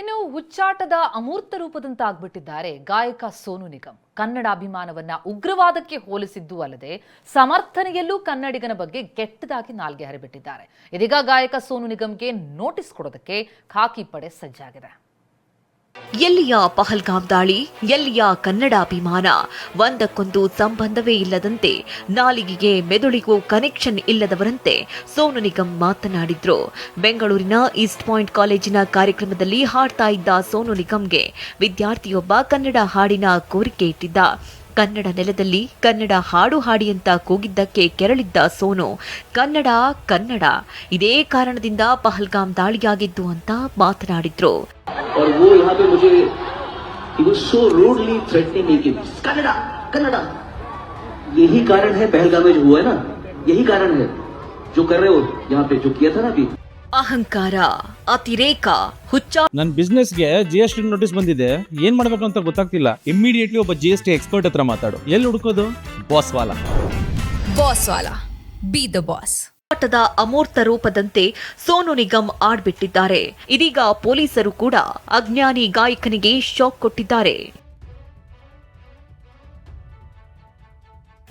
ಇನ್ನು ಹುಚ್ಚಾಟದ ಅಮೂರ್ತ ರೂಪದಂತಾಗ್ಬಿಟ್ಟಿದ್ದಾರೆ ಗಾಯಕ ಸೋನು ನಿಗಮ್. ಕನ್ನಡ ಅಭಿಮಾನವನ್ನ ಉಗ್ರವಾದಕ್ಕೆ ಹೋಲಿಸಿದ್ದು ಅಲ್ಲದೆ ಸಮರ್ಥನೆಯಲ್ಲೂ ಕನ್ನಡಿಗನ ಬಗ್ಗೆ ಕೆಟ್ಟದಾಗಿ ನಾಲ್ಗೆ ಹರಿಬಿಟ್ಟಿದ್ದಾರೆ. ಇದೀಗ ಗಾಯಕ ಸೋನು ನಿಗಮ್ಗೆ ನೋಟಿಸ್ ಕೊಡೋದಕ್ಕೆ ಖಾಕಿ ಪಡೆ ಸಜ್ಜಾಗಿದೆ. ಎಲ್ಲಿಯ ಪಹಲ್ಗಾಮ್ ದಾಳಿ, ಎಲ್ಲಿಯ ಕನ್ನಡಾಭಿಮಾನ? ಒಂದಕ್ಕೊಂದು ಸಂಬಂಧವೇ ಇಲ್ಲದಂತೆ ನಾಲಿಗೆಗೆ ಮೆದುಳಿಗೂ ಕನೆಕ್ಷನ್ ಇಲ್ಲದವರಂತೆ ಸೋನು ನಿಗಮ್ ಮಾತನಾಡಿದ್ರು. ಬೆಂಗಳೂರಿನ ಈಸ್ಟ್ ಪಾಯಿಂಟ್ ಕಾಲೇಜಿನ ಕಾರ್ಯಕ್ರಮದಲ್ಲಿ ಹಾಡ್ತಾ ಇದ್ದ ಸೋನು ನಿಗಮ್ಗೆ ವಿದ್ಯಾರ್ಥಿಯೊಬ್ಬ ಕನ್ನಡ ಹಾಡಿನ ಕೋರಿಕೆ ಇಟ್ಟಿದ್ದ. ಕನ್ನಡ ನೆಲದಲ್ಲಿ ಕನ್ನಡ ಹಾಡು ಹಾಡಿ ಅಂತ ಕೂಗಿದ್ದಕ್ಕೆ ಕೆರಳಿದ್ದ ಸೋನು ಕನ್ನಡ ಕನ್ನಡ ಇದೇ ಕಾರಣದಿಂದ ಪಹಲ್ಗಾಮ್ ದಾಳಿಯಾಗಿದ್ದು ಅಂತ ಮಾತನಾಡಿದ್ರು और वो यहाँ पे मुझे ही was so rudely threatening me कि कन्नड़ा कन्नड़ा यही कारण है पहलगाम में जो हुआ है ना यही कारण है जो कर रहे हो यहाँ पे जो किया था ना अभी ಅಹಂಕಾರ ಅತಿರೇಕ ಹುಚ್ಚ ನನ್ನ ಬಿಸ್ನೆಸ್ಗೆ ಜಿ ಎಸ್ ಟಿ ನೋಟಿಸ್ ಬಂದಿದೆ. ಏನ್ ಮಾಡ್ಬೇಕು ಅಂತ ಗೊತ್ತಾಗ್ತಿಲ್ಲ. ಇಮಿಡಿಯೇಟ್ಲಿ ಒಬ್ಬ ಜಿ ಎಸ್ ಟಿ ಎಕ್ಸ್ಪರ್ಟ್ ಹತ್ರ ಮಾತಾಡು. ಎಲ್ಲಿ ಹುಡುಕೋದು? ಬಾಸ್ ವಾಲ ಬಾಸ್ ವಾಲಾ ಬಿ ದ ಬಾಸ್ ಆಟದ ಅಮೂರ್ತ ರೂಪದಂತೆ ಸೋನು ನಿಗಮ್ ಆಡ್ಬಿಟ್ಟಿದ್ದಾರೆ. ಇದೀಗ ಪೊಲೀಸರು ಕೂಡ ಅಜ್ಞಾನಿ ಗಾಯಕನಿಗೆ ಶಾಕ್ ಕೊಟ್ಟಿದ್ದಾರೆ.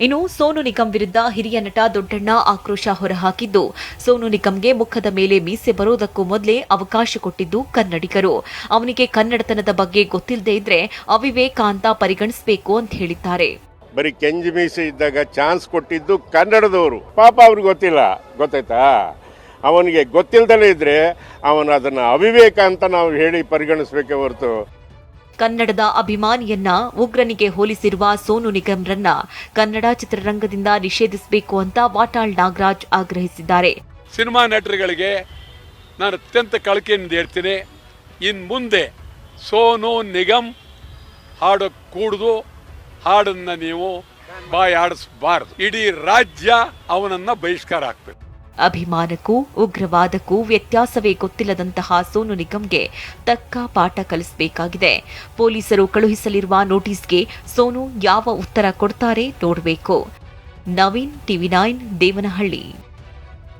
ಇನ್ನು ಸೋನು ನಿಗಮ್ ವಿರುದ್ಧ ಹಿರಿಯ ನಟ ದೊಡ್ಡಣ್ಣ ಆಕ್ರೋಶ ಹೊರಹಾಕಿದ್ದು, ಸೋನು ನಿಗಮ್ಗೆ ಮುಖದ ಮೇಲೆ ಮೀಸೆ ಬರೋದಕ್ಕೂ ಮೊದಲೇ ಅವಕಾಶ ಕೊಟ್ಟಿದ್ದು ಕನ್ನಡಿಗರು. ಅವನಿಗೆ ಕನ್ನಡತನದ ಬಗ್ಗೆ ಗೊತ್ತಿಲ್ಲದೆ ಇದ್ರೆ ಅವಿವೇಕ ಅಂತ ಪರಿಗಣಿಸಬೇಕು ಅಂತ ಹೇಳಿದ್ದಾರೆ. ಬರೀ ಕೆಂಜಿ ಮೀಸೆ ಇದ್ದಾಗ ಚಾನ್ಸ್ ಕೊಟ್ಟಿದ್ದು ಕನ್ನಡದವರು. ಪಾಪ ಅವ್ರಿಗೆ ಗೊತ್ತಿಲ್ಲ. ಗೊತ್ತಾಯ್ತಾ? ಅವನಿಗೆ ಗೊತ್ತಿಲ್ದಲೇ ಇದ್ರೆ ಅವನು ಅದನ್ನ ಅವಿವೇಕ ಅಂತ ನಾವು ಹೇಳಿ ಪರಿಗಣಿಸ್ಬೇಕೇ ಹೊರತು ಕನ್ನಡದ ಅಭಿಮಾನಿಯನ್ನ ಉಗ್ರನಿಗೆ ಹೋಲಿಸಿರುವ ಸೋನು ನಿಗಮ್ರನ್ನ ಕನ್ನಡ ಚಿತ್ರರಂಗದಿಂದ ನಿಷೇಧಿಸಬೇಕು ಅಂತ ವಾಟಾಳ್ ನಾಗರಾಜ್ ಆಗ್ರಹಿಸಿದ್ದಾರೆ. ಸಿನಿಮಾ ನಟರುಗಳಿಗೆ ನಾನು ಅತ್ಯಂತ ಕಳಕೆಯಿಂದ ಹೇಳ್ತೀನಿ, ಇನ್ ಮುಂದೆ ಸೋನು ನಿಗಮ್ ಹಾಡು ಕೂಡುದು, ಹಾಡನ್ನ ನೀವು ಬಾಯಿ ಆಡಿಸಬಾರ್ದು. ಇಡೀ ರಾಜ್ಯ ಅವನನ್ನ ಬಹಿಷ್ಕಾರ ಆಗ್ಬೇಕು. ಅಭಿಮಾನಕ್ಕೂ, ಉಗ್ರವಾದಕ್ಕೂ ವ್ಯತ್ಯಾಸವೇ ಗೊತ್ತಿಲ್ಲದಂತಹ ಸೋನು ನಿಗಮ್ಗೆ ತಕ್ಕ ಪಾಠ ಕಲಿಸಬೇಕಾಗಿದೆ. ಪೊಲೀಸರು ಕಳುಹಿಸಲಿರುವ ನೋಟಿಸ್ಗೆ ಸೋನು ಯಾವ ಉತ್ತರ ಕೊಡ್ತಾರೆ ನೋಡಬೇಕು. Naveen TV nine, Devanahalli.